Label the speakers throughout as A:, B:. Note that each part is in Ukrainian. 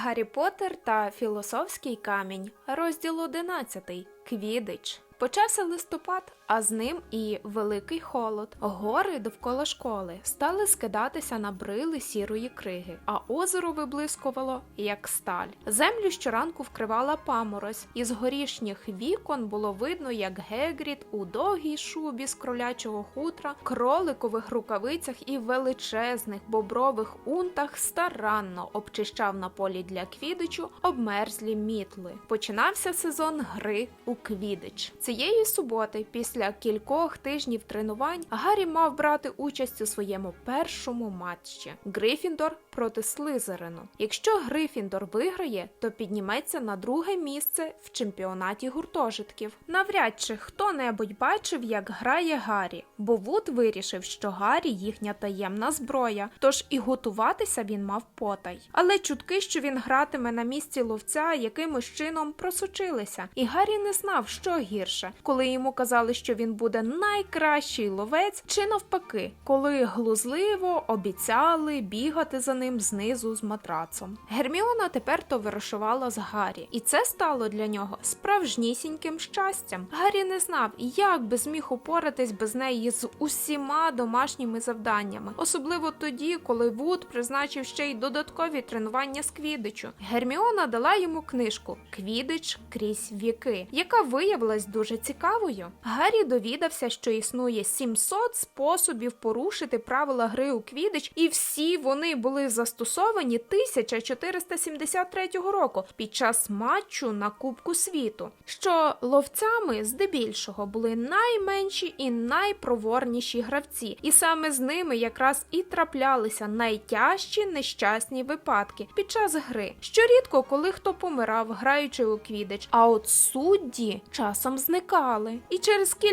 A: Гаррі Поттер та Філософський камінь, розділ 11. Квідич. Почався листопад, а з ним і великий холод. Гори довкола школи стали скидатися на брили сірої криги, а озеро виблискувало як сталь. Землю щоранку вкривала паморозь, і з горішніх вікон було видно, як Гегрід у довгій шубі з кролячого хутра, кроликових рукавицях і величезних бобрових унтах старанно обчищав на полі для квідичу обмерзлі мітли. Починався сезон гри у квідич. Цієї суботи, після кількох тижнів тренувань, Гаррі мав брати участь у своєму першому матчі Грифіндор проти Слизерину. Якщо Грифіндор виграє, то підніметься на друге місце в чемпіонаті гуртожитків. Навряд чи хто-небудь бачив, як грає Гаррі, бо Вуд вирішив, що Гаррі їхня таємна зброя, тож і готуватися він мав потай. Але чутки, що він гратиме на місці ловця, якимось чином просочилися, і Гаррі не знав, що гірше, коли йому казали, що він буде найкращий ловець, чи навпаки, коли глузливо обіцяли бігати за ним знизу з матрацом. Герміона тепер товаришувала з Гаррі, і це стало для нього справжнісіньким щастям. Гаррі не знав, як би зміг упоратись без неї з усіма домашніми завданнями, особливо тоді, коли Вуд призначив ще й додаткові тренування з квідичу. Герміона дала йому книжку Квідич крізь віки, яка виявилась дуже цікавою. Гаррі довідався, що існує 700 способів порушити правила гри у квідич, і всі вони були застосовані 1473 року під час матчу на Кубку світу. Що ловцями здебільшого були найменші і найпроворніші гравці, і саме з ними якраз і траплялися найтяжчі нещасні випадки під час гри. Щорідко, коли хто помирав, граючи у квідич, а от судді часом зникали, і через кілька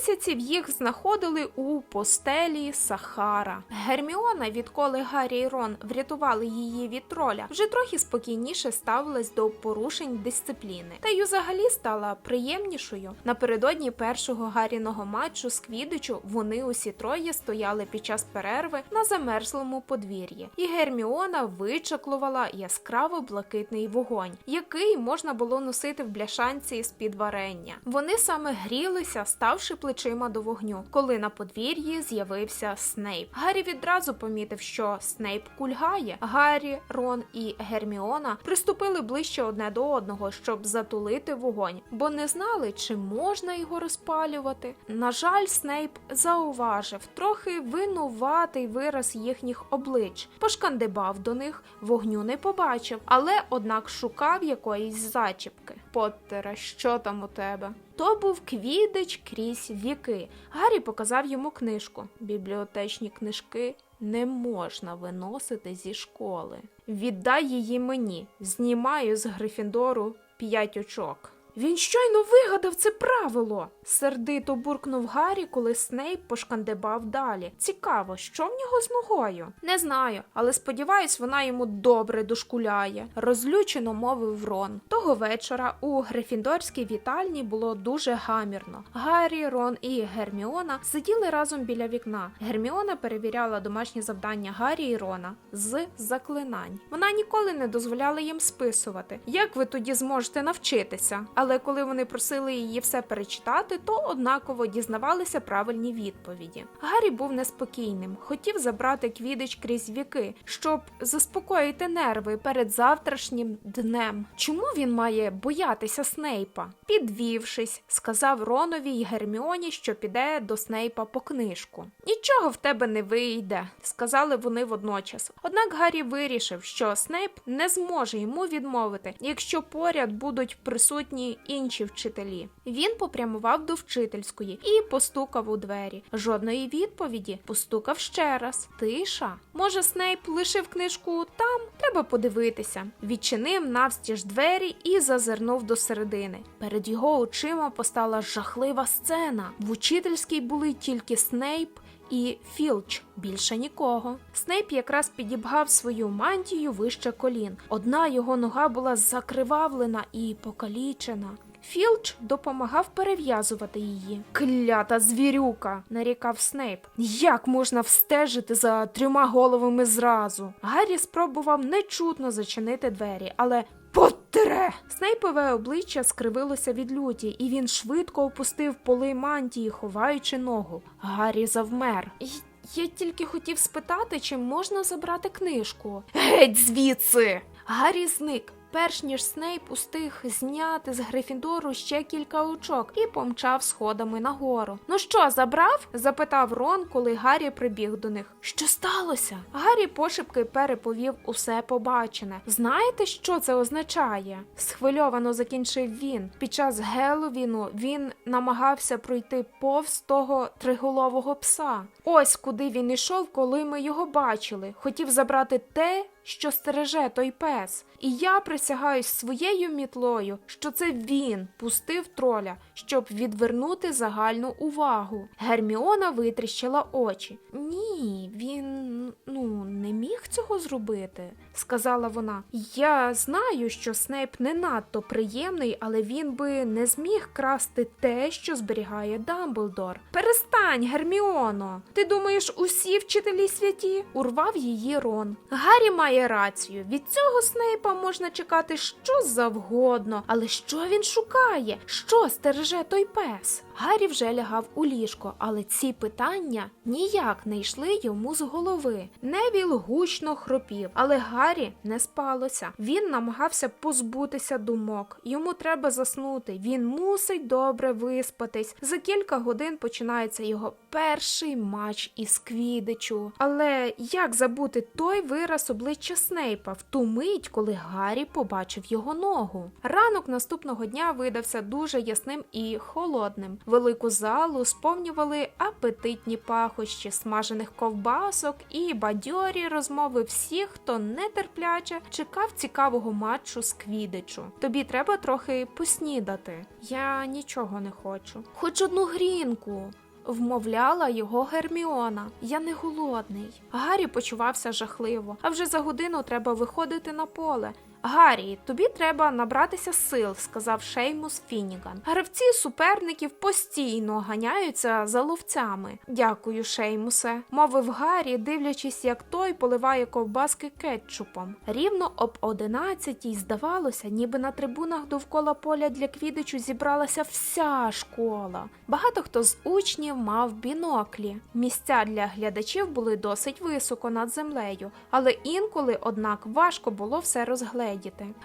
A: місяців їх знаходили у постелі Сахара. Герміона, відколи Гаррі і Рон врятували її від троля, вже трохи спокійніше ставилась до порушень дисципліни, та й взагалі стала приємнішою. Напередодні першого Гарріного матчу з квідичу вони усі троє стояли під час перерви на замерзлому подвір'ї, і Герміона вичаклувала яскраво блакитний вогонь, який можна було носити в бляшанці з під варення. Вони саме грілися, ставши плечима до вогню, коли на подвір'ї з'явився Снейп. Гаррі відразу помітив, що Снейп кульгає. Гаррі, Рон і Герміона приступили ближче одне до одного, щоб затулити вогонь, бо не знали, чи можна його розпалювати. На жаль, Снейп зауважив трохи винуватий вираз їхніх облич, пошкандибав до них, вогню не побачив, але однак шукав якоїсь зачіпки. Поттере, що там у тебе? То був квідич крізь віки. Гаррі показав йому книжку. Бібліотечні книжки не можна виносити зі школи. Віддай її мені. Знімаю з Грифіндору п'ять очок. Він щойно вигадав це правило. Сердито буркнув Гаррі, коли Снейп пошкандибав далі. Цікаво, що в нього з ногою? Не знаю, але сподіваюсь, вона йому добре дошкуляє. Розлючено мовив Рон. Того вечора у Грифіндорській вітальні було дуже гамірно. Гаррі, Рон і Герміона сиділи разом біля вікна. Герміона перевіряла домашні завдання Гаррі і Рона з заклинань. Вона ніколи не дозволяла їм списувати. Як ви тоді зможете навчитися? Але коли вони просили її все перечитати, то однаково дізнавалися правильні відповіді. Гаррі був неспокійним, хотів забрати квідич крізь віки, щоб заспокоїти нерви перед завтрашнім днем. Чому він має боятися Снейпа? Підвівшись, сказав Ронові й Герміоні, що піде до Снейпа по книжку. Нічого в тебе не вийде, сказали вони водночас. Однак Гаррі вирішив, що Снейп не зможе йому відмовити, якщо поряд будуть присутні інші вчителі. Він попрямував до вчительської і постукав у двері. Жодної відповіді постукав ще раз. Тиша. Може, Снейп лишив книжку там? Треба подивитися. Відчинив навстіж двері і зазирнув до середини. Перед його очима постала жахлива сцена. В учительській були тільки Снейп. І Філч більше нікого. Снейп якраз підібгав свою мантію вище колін. Одна його нога була закривавлена і покалічена. Філч допомагав перев'язувати її. Клята звірюка, нарікав Снейп. Як можна встежити за трьома головами зразу? Гаррі спробував нечутно зачинити двері, але Поттере! Снейпове обличчя скривилося від люті, і він швидко опустив поли мантії, ховаючи ногу. Гаррі завмер. Я тільки хотів спитати, чи можна забрати книжку. Геть звідси! Гаррі зник. Перш ніж Снейп устиг зняти з Грифіндору ще кілька очок і помчав сходами нагору. Ну що, забрав? запитав Рон, коли Гаррі прибіг до них. Що сталося? Гаррі пошепки переповів усе побачене. Знаєте, що це означає? схвильовано закінчив він. Під час Геловіну він намагався пройти повз того триголового пса. Ось куди він ішов, коли ми його бачили. Хотів забрати те, що стереже той пес. І я присягаюсь своєю мітлою, що це він пустив троля, щоб відвернути загальну увагу. Герміона витріщила очі. Ні, він ну не міг цього зробити, сказала вона. Я знаю, що Снейп не надто приємний, але він би не зміг красти те, що зберігає Дамблдор. Перестань, Герміоно. Ти думаєш, усі вчителі святі? урвав її Рон. Гаррі має рацію. Від цього Снейпа можна чекати що завгодно, але що він шукає? Що стереже той пес? Гаррі вже лягав у ліжко, але ці питання ніяк не йшли йому з голови. Невіл гучно хропів, але Гаррі не спалося. Він намагався позбутися думок. Йому треба заснути. Він мусить добре виспатись. За кілька годин починається його перший матч із Квідичу. Але як забути той вираз обличчя Снейпа в ту мить, коли Гаррі побачив його ногу? Ранок наступного дня видався дуже ясним і холодним. Велику залу сповнювали апетитні пахощі смажених ковбасок і бадьорі розмови всіх, хто нетерпляче чекав цікавого матчу з Квідичу. Тобі треба трохи поснідати. Я нічого не хочу. Хоч одну грінку. Вмовляла його Герміона. Я не голодний. Гаррі почувався жахливо, а вже за годину треба виходити на поле. Гаррі, тобі треба набратися сил, сказав Шеймус Фініган. Гравці суперників постійно ганяються за ловцями. Дякую, Шеймусе, мовив Гаррі, дивлячись, як той поливає ковбаски кетчупом. Рівно об одинадцятій здавалося, ніби на трибунах довкола поля для квідичу зібралася вся школа. Багато хто з учнів мав біноклі. Місця для глядачів були досить високо над землею, але інколи, однак, важко було все розгледіти.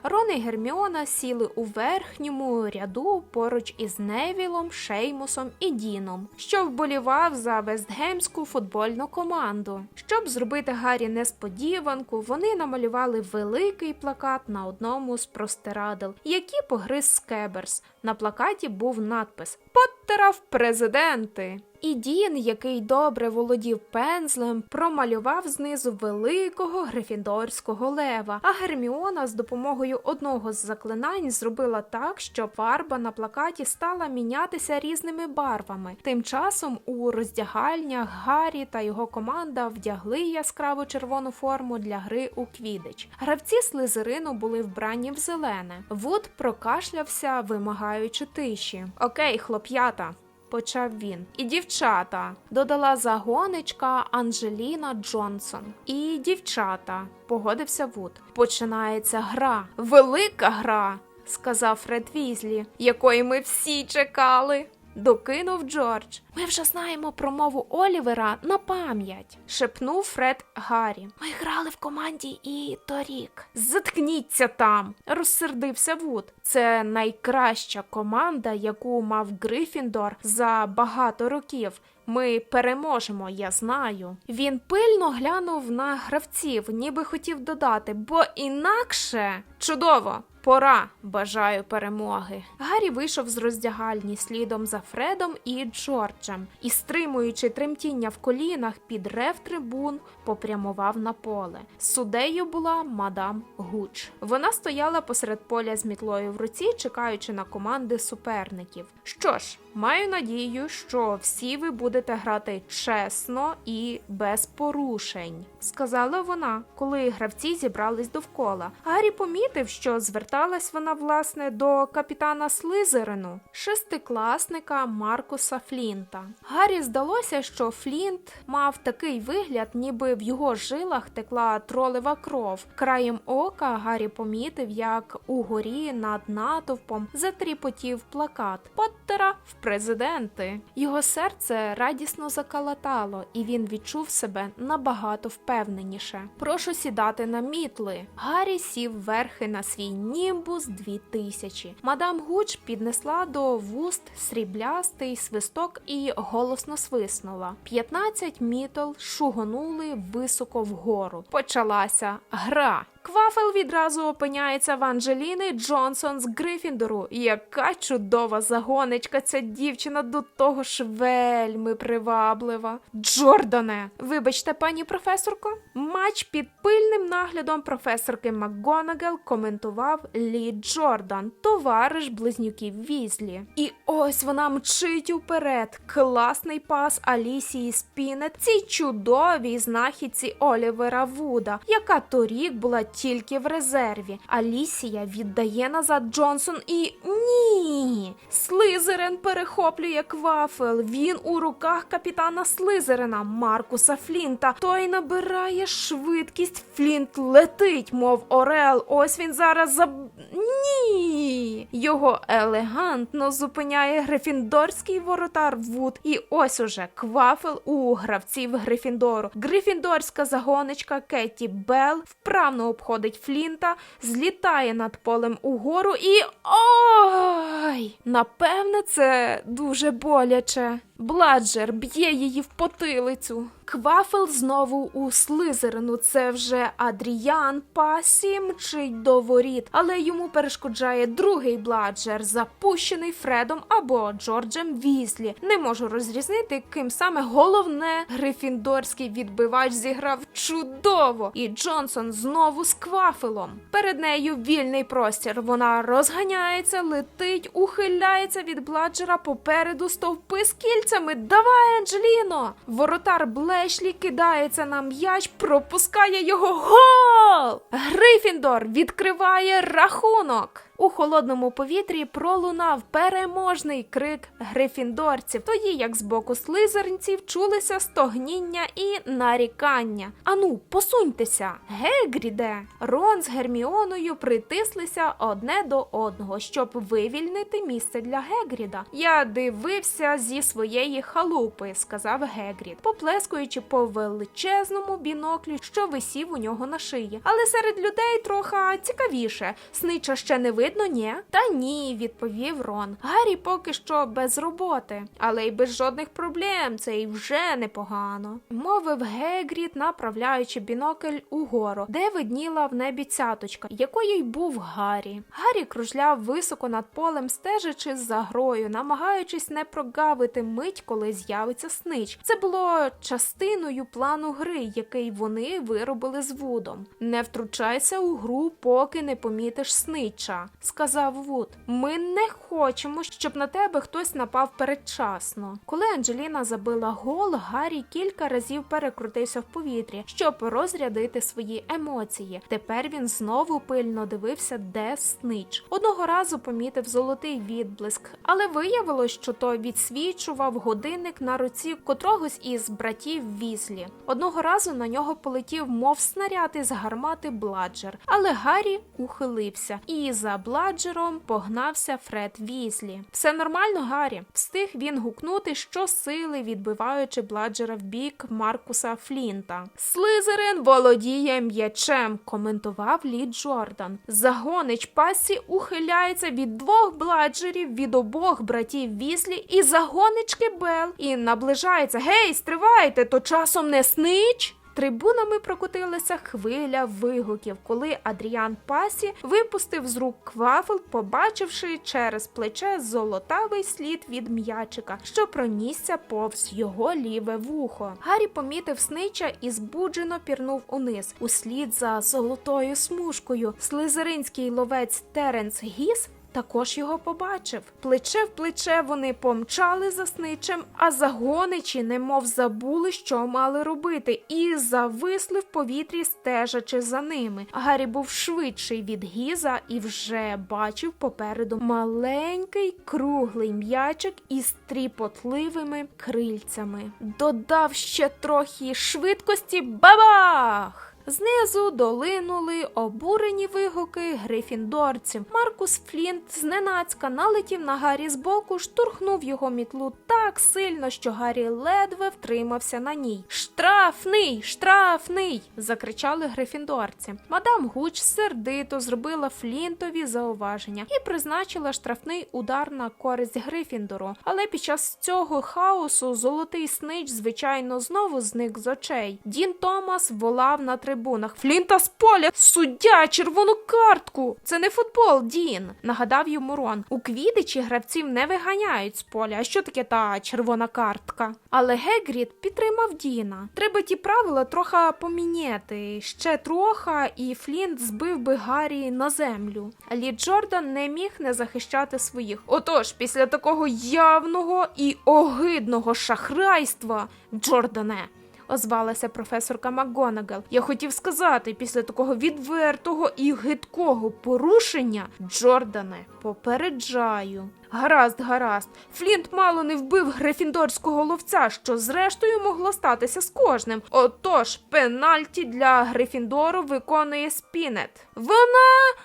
A: Рон і Герміона сіли у верхньому ряду поруч із Невілом, Шеймусом і Діном, що вболівав за Вестгемську футбольну команду. Щоб зробити Гаррі несподіванку, вони намалювали великий плакат на одному з простирадел, які погриз Скеберс. На плакаті був надпис Поттера в президенти. І Дін, який добре володів пензлем, промалював знизу великого грифіндорського лева. А Герміона з допомогою одного з заклинань зробила так, що фарба на плакаті стала мінятися різними барвами. Тим часом у роздягальнях Гаррі та його команда вдягли яскраву червону форму для гри у квідич. Гравці слизерину були вбрані в зелене. Вуд прокашлявся, вимагаючи тиші. Окей, хлоп'ята почав він. І дівчата, додала загонечка Анджеліна Джонсон. І дівчата, погодився Вуд. Починається гра, велика гра, сказав Фред Візлі, якої ми всі чекали. Докинув Джордж. Ми вже знаємо про мову Олівера на пам'ять, шепнув Фред Гаррі. Ми грали в команді і торік. Заткніться там, розсердився Вуд. Це найкраща команда, яку мав Грифіндор за багато років. Ми переможемо, я знаю. Він пильно глянув на гравців, ніби хотів додати, бо інакше чудово. Пора, бажаю перемоги. Гаррі вийшов з роздягальні слідом за Фредом і Джорджем і, стримуючи тремтіння в колінах під рев трибун, попрямував на поле. Судею була мадам Гуч. Вона стояла посеред поля з мітлою в руці, чекаючи на команди суперників. Що ж, Маю надію, що всі ви будете грати чесно і без порушень, сказала вона, коли гравці зібрались довкола. Гаррі помітив, що зверталась вона власне до капітана Слизерину, шестикласника Маркуса Флінта. Гаррі здалося, що Флінт мав такий вигляд, ніби в його жилах текла тролева кров. Краєм ока Гаррі помітив, як угорі над натовпом затріпотів плакат Поттера в президенти. Його серце радісно закалатало, і він відчув себе набагато впевненіше. Прошу сідати на мітли. Гаррі сів верхи на свій німбус 2000. Мадам Гуч піднесла до вуст сріблястий свисток і голосно свиснула. 15 мітл шугонули високо вгору. Почалася гра. Квафел відразу опиняється в Анджеліни Джонсон з Грифіндору. Яка чудова загонечка ця дівчина до того ж вельми приваблива. Джордане, вибачте, пані професорко. Матч під пильним наглядом професорки МакГонагал коментував Лі Джордан, товариш близнюків Візлі. І ось вона мчить уперед. Класний пас Алісії Спінет, цій чудовій знахідці Олівера Вуда, яка торік була тільки в резерві. Алісія віддає назад Джонсон і ні. Слизерин перехоплює квафел. Він у руках капітана Слизерина Маркуса Флінта. Той набирає швидкість. Флінт летить, мов Орел. Ось він зараз за. Ні. Його елегантно зупиняє грифіндорський воротар Вуд. І ось уже квафел у гравців Грифіндору. Грифіндорська загоничка Кетті Белл вправно обходить Флінта, злітає над полем угору і. Ой! Напевне, це дуже боляче. Бладжер б'є її в потилицю. Квафел знову у слизерину. Це вже Адріян Пасі мчить до воріт, але йому перешкоджає другий бладжер, запущений Фредом або Джорджем Візлі. Не можу розрізнити, ким саме головне грифіндорський відбивач зіграв чудово. І Джонсон знову з квафелом. Перед нею вільний простір. Вона розганяється, летить, ухиляється від бладжера попереду стовпи з кільцями. Давай, Анджеліно! Воротар Блешлі кидається на м'яч, пропускає його гол! Грифіндор відкриває рахунок. У холодному повітрі пролунав переможний крик грифіндорців, тоді як з боку слизернців чулися стогніння і нарікання. Ану, посуньтеся, Гегріде! Рон з Герміоною притислися одне до одного, щоб вивільнити місце для Гегріда. Я дивився зі своєї халупи, сказав Гегрід, поплескуючи по величезному біноклю, що висів у нього на шиї. Але серед людей трохи цікавіше. Снича ще не видно, ні? Та ні, відповів Рон. Гаррі поки що без роботи, але й без жодних проблем. Це й вже непогано. Мовив Гегрід, направляючи бінокль угору, де видніла в небі цяточка, якою й був Гаррі. Гаррі кружляв високо над полем, стежачи за грою, намагаючись не прогавити мить, коли з'явиться снич. Це було частиною плану гри, який вони виробили з Вудом. Не втручайся у гру, поки не помітиш снича, сказав Вуд. Ми не хочемо, щоб на тебе хтось напав передчасно. Коли Анджеліна забила гол, Гаррі кілька разів перекрутився в повітрі, щоб розрядити свої емоції. Тепер він знову пильно дивився, де снич. Одного разу помітив золотий відблиск, але виявилось, що той відсвічував годинник на руці котрогось із братів Візлі. Одного разу на нього полетів, мов снаряд із гармати Бладжер, але Гаррі ухилився, і за Бладжером погнався Фред Візлі. Все нормально, Гаррі. Встиг він гукнути щосили, відбиваючи Бладжера в бік Маркуса Флінта. Слизерин володіє м'ячем, коментував Лі Джордан. Загонич пасі ухиляється від двох бладжерів від обох братів Віслі і загонички Бел і наближається. Гей, стривайте, то часом не снич. Трибунами прокотилася хвиля вигуків, коли Адріан Пасі випустив з рук квафел, побачивши через плече золотавий слід від м'ячика, що пронісся повз його ліве вухо. Гаррі помітив снича і збуджено пірнув униз. Услід за золотою смужкою. Слизеринський ловець Теренс Гіс також його побачив. Плече в плече вони помчали за сничем, а загоничі немов забули, що мали робити, і зависли в повітрі, стежачи за ними. Гаррі був швидший від гіза і вже бачив попереду маленький круглий м'ячик із тріпотливими крильцями. Додав ще трохи швидкості бабах! Знизу долинули обурені вигуки грифіндорців. Маркус Флінт зненацька налетів на Гаррі збоку, штурхнув його мітлу так сильно, що Гаррі ледве втримався на ній. Штрафний, штрафний! закричали грифіндорці. Мадам Гуч сердито зробила Флінтові зауваження і призначила штрафний удар на користь Грифіндору. Але під час цього хаосу золотий снич, звичайно, знову зник з очей. Дін Томас волав на трибунах. Флінта з поля! Суддя, червону картку! Це не футбол, Дін, нагадав йому Рон. У квідичі гравців не виганяють з поля. А що таке та червона картка? Але Гегрід підтримав Діна. Треба ті правила трохи поміняти. Ще троха, і Флінт збив би Гаррі на землю. Лі Джордан не міг не захищати своїх. Отож, після такого явного і огидного шахрайства, Джордане озвалася професорка МакГонагал. Я хотів сказати, після такого відвертого і гидкого порушення, Джордане, попереджаю. Гаразд, гаразд. Флінт мало не вбив грифіндорського ловця, що зрештою могло статися з кожним. Отож, пенальті для Грифіндору виконує спінет. Вона.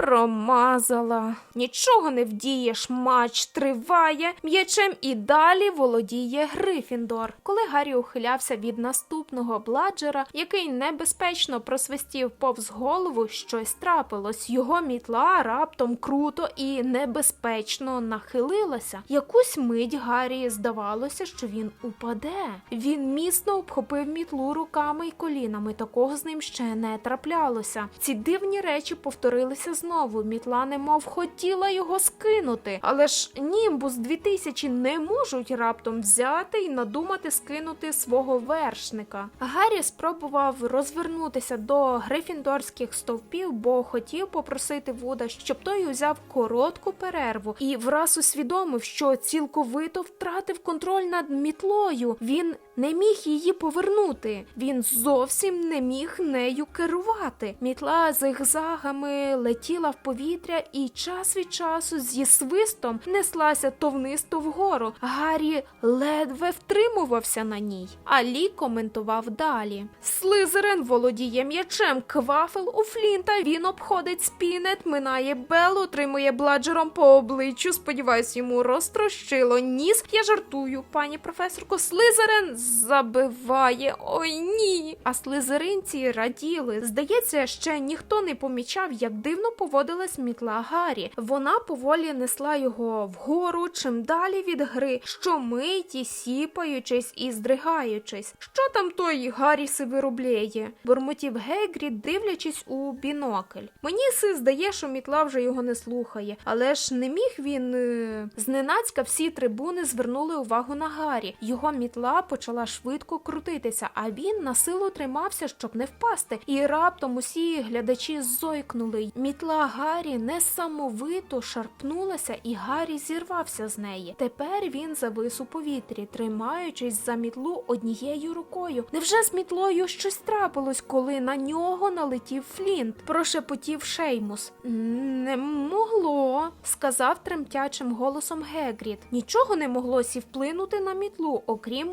A: Промазала. Нічого не вдієш, матч триває. М'ячем і далі володіє Грифіндор. Коли Гаррі ухилявся від наступного бладжера, який небезпечно просвистів повз голову, щось трапилось. Його мітла раптом круто і небезпечно нахилилася. Якусь мить Гаррі здавалося, що він упаде. Він міцно обхопив мітлу руками й колінами. Такого з ним ще не траплялося. Ці дивні речі повторилися знову. Мітла немов хотіла його скинути. Але ж Німбус 2000 не можуть раптом взяти і надумати скинути свого вершника. Гаррі спробував розвернутися до грифіндорських стовпів, бо хотів попросити Вуда, щоб той узяв коротку перерву і враз усвідомив, що цілковито втратив контроль над мітлою. Він не міг її повернути. Він зовсім не міг нею керувати. Мітла зигзагами летіла в повітря і час від часу зі свистом неслася то вниз, то вгору. Гаррі ледве втримувався на ній. Алі коментував далі. Слизерин володіє м'ячем, квафел у Флінта. Він обходить спінет, минає Бел, отримує бладжером по обличчю. Сподіваюсь, йому розтрощило ніс. Я жартую, пані професорко. Слизерин забиває. Ой ні. А слизеринці раділи. Здається, ще ніхто не помічав, як дивно поводилась мітла Гаррі. Вона поволі несла його вгору, чим далі від гри, щомиті сіпаючись і здригаючись. Що там той Гаррі си виробляє? бурмотів Гегрід, дивлячись у бінокль. Мені си здає, що мітла вже його не слухає, але ж не міг він. е, Зненацька всі трибуни звернули увагу на Гаррі. Його мітла почала швидко крутитися, а він на силу тримався, щоб не впасти. І раптом усі глядачі зойкнули. Мітла Гаррі несамовито шарпнулася, і Гаррі зірвався з неї. Тепер він завис у повітрі, тримаючись за мітлу однією рукою. Невже з мітлою щось трапилось, коли на нього налетів Флінт? Прошепотів Шеймус. Не могло, сказав тремтячим голосом Гегрід. Нічого не могло сі вплинути на мітлу, окрім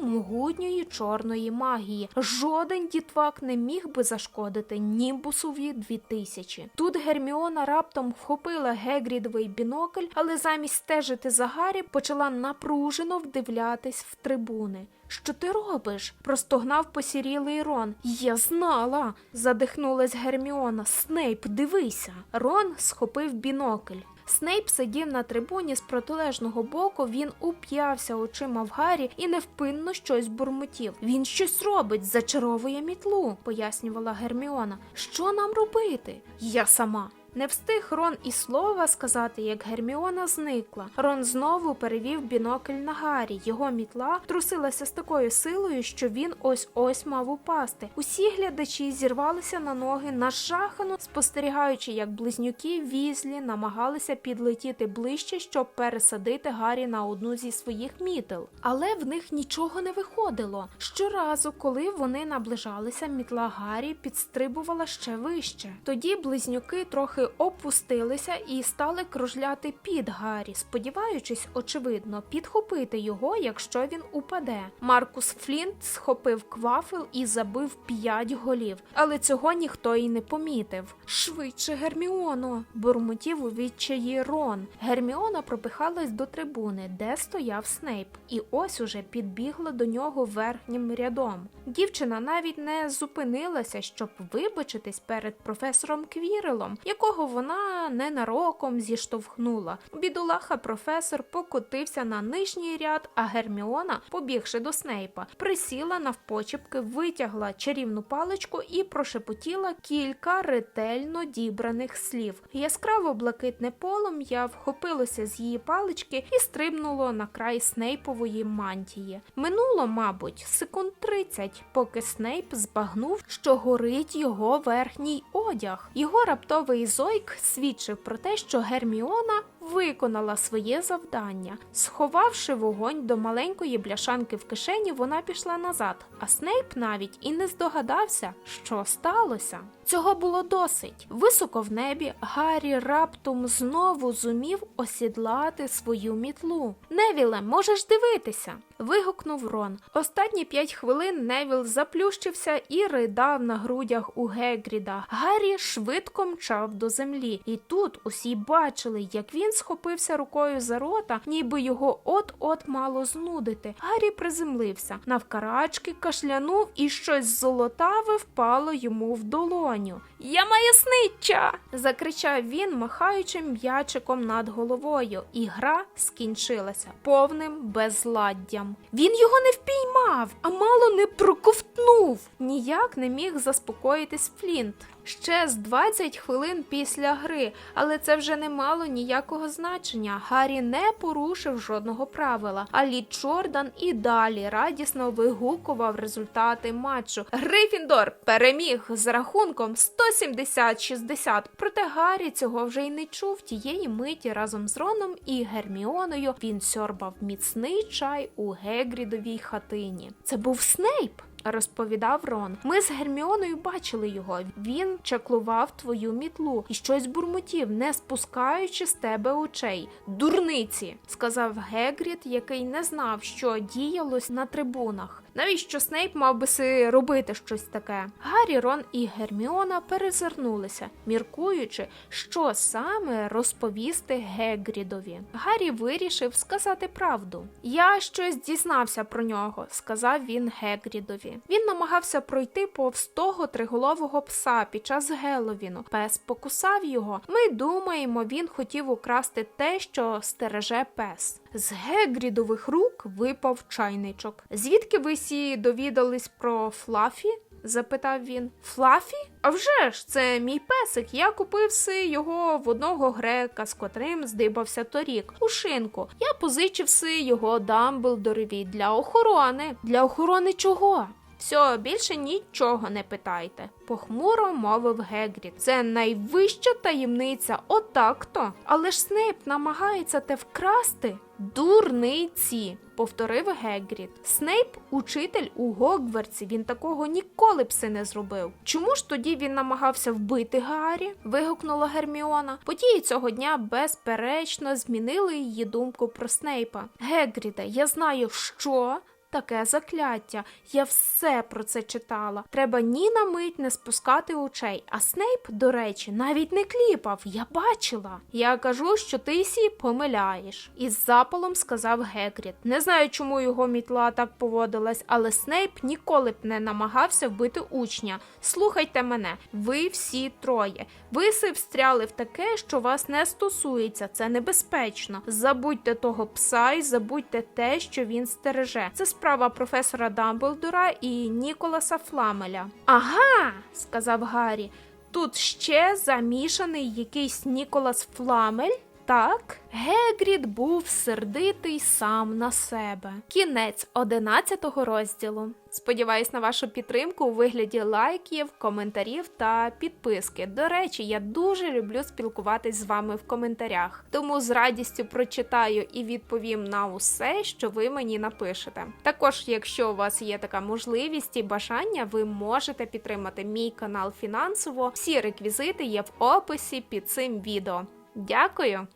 A: могутньої чорної магії. Жоден дітвак не міг би зашкодити Німбусові 2000. Тут Герміона раптом вхопила Гегрідовий бінокль, але замість стежити за Гаррі почала напружено вдивлятись в трибуни. Що ти робиш? простогнав посірілий Рон. Я знала. задихнулась Герміона. Снейп, дивися. Рон схопив бінокль. Снейп сидів на трибуні з протилежного боку, він уп'явся очима в Гаррі і невпинно щось бурмотів. Він щось робить, зачаровує мітлу, пояснювала Герміона. Що нам робити? Я сама. Не встиг Рон і слова сказати, як Герміона зникла. Рон знову перевів бінокль на Гаррі. Його мітла трусилася з такою силою, що він ось ось мав упасти. Усі глядачі зірвалися на ноги нажахано, спостерігаючи, як близнюки візлі намагалися підлетіти ближче, щоб пересадити Гаррі на одну зі своїх мітел. Але в них нічого не виходило. Щоразу, коли вони наближалися, мітла Гаррі підстрибувала ще вище. Тоді близнюки трохи опустилися і стали кружляти під Гаррі, сподіваючись, очевидно, підхопити його, якщо він упаде. Маркус Флінт схопив квафел і забив п'ять голів, але цього ніхто й не помітив. Швидше, Герміоно, бурмотів у відчаї Рон. Герміона пропихалась до трибуни, де стояв Снейп, і ось уже підбігла до нього верхнім рядом. Дівчина навіть не зупинилася, щоб вибачитись перед професором Квірелом, якого вона ненароком зіштовхнула. Бідолаха професор покотився на нижній ряд, а Герміона, побігши до Снейпа, присіла навпочепки, витягла чарівну паличку і прошепотіла кілька ретельно дібраних слів. Яскраво блакитне полум'я вхопилося з її палички і стрибнуло на край Снейпової мантії. Минуло, мабуть, секунд 30, поки Снейп збагнув, що горить його верхній одяг. Його раптовий зойк свідчив про те, що Герміона виконала своє завдання. Сховавши вогонь до маленької бляшанки в кишені, вона пішла назад, а Снейп навіть і не здогадався, що сталося. Цього було досить. Високо в небі Гаррі раптом знову зумів осідлати свою мітлу. Невіле, можеш дивитися. вигукнув Рон. Останні п'ять хвилин Невіл заплющився і ридав на грудях у Гегріда. Гаррі швидко мчав до землі, і тут усі бачили, як він схопився рукою за рота, ніби його от-от мало знудити. Гаррі приземлився, навкарачки кашлянув і щось золотаве впало йому в долоню. Я маяснича! закричав він, махаючи м'ячиком над головою, і гра скінчилася повним безладдям. Він його не впіймав, а мало не проковтнув. Ніяк не міг заспокоїтись Флінт. Ще з 20 хвилин після гри, але це вже не мало ніякого значення. Гаррі не порушив жодного правила. А Лі Джордан і далі радісно вигукував результати матчу. Грифіндор переміг з рахунком 170-60. Проте Гаррі цього вже й не чув. Тієї миті разом з Роном і Герміоною він сьорбав міцний чай у Гегрідовій хатині. Це був Снейп розповідав Рон. Ми з Герміоною бачили його. Він чаклував твою мітлу і щось бурмотів, не спускаючи з тебе очей. Дурниці, сказав Гегріт, який не знав, що діялось на трибунах. Навіщо Снейп мав би си робити щось таке? Гаррі, Рон і Герміона перезирнулися, міркуючи, що саме розповісти Гегрідові. Гаррі вирішив сказати правду. Я щось дізнався про нього, сказав він Гегрідові. Він намагався пройти повз того триголового пса під час Геловіну. Пес покусав його. Ми думаємо, він хотів украсти те, що стереже пес. З Гегрідових рук випав чайничок. Звідки ви всі довідались про Флафі? запитав він. Флафі? А вже ж, це мій песик. Я купив си його в одного грека, з котрим здибався торік. У шинку. Я позичив си його Дамблдорові для охорони. Для охорони чого? Все, більше нічого не питайте, похмуро мовив Гегрід. Це найвища таємниця, отак-то. Але ж Снейп намагається те вкрасти. Дурниці, повторив Гегрід. Снейп учитель у Гогвартсі, він такого ніколи б си не зробив. Чому ж тоді він намагався вбити Гаррі? вигукнула Герміона. Події цього дня безперечно змінили її думку про Снейпа. Гегріде, я знаю, що. Таке закляття. Я все про це читала. Треба ні на мить не спускати очей. А Снейп, до речі, навіть не кліпав. Я бачила. Я кажу, що ти сі помиляєш. Із запалом сказав Гегрід. Не знаю, чому його мітла так поводилась, але Снейп ніколи б не намагався вбити учня. Слухайте мене, ви всі троє. Ви си встряли в таке, що вас не стосується. Це небезпечно. Забудьте того пса і забудьте те, що він стереже. Це справа професора Дамблдора і Ніколаса Фламеля. Ага, сказав Гаррі. тут ще замішаний якийсь Ніколас Фламель. Так, Гегрід був сердитий сам на себе. Кінець 11 розділу. Сподіваюсь на вашу підтримку у вигляді лайків, коментарів та підписки. До речі, я дуже люблю спілкуватись з вами в коментарях, тому з радістю прочитаю і відповім на усе, що ви мені напишете. Також, якщо у вас є така можливість і бажання, ви можете підтримати мій канал фінансово. Всі реквізити є в описі під цим відео. Дякую!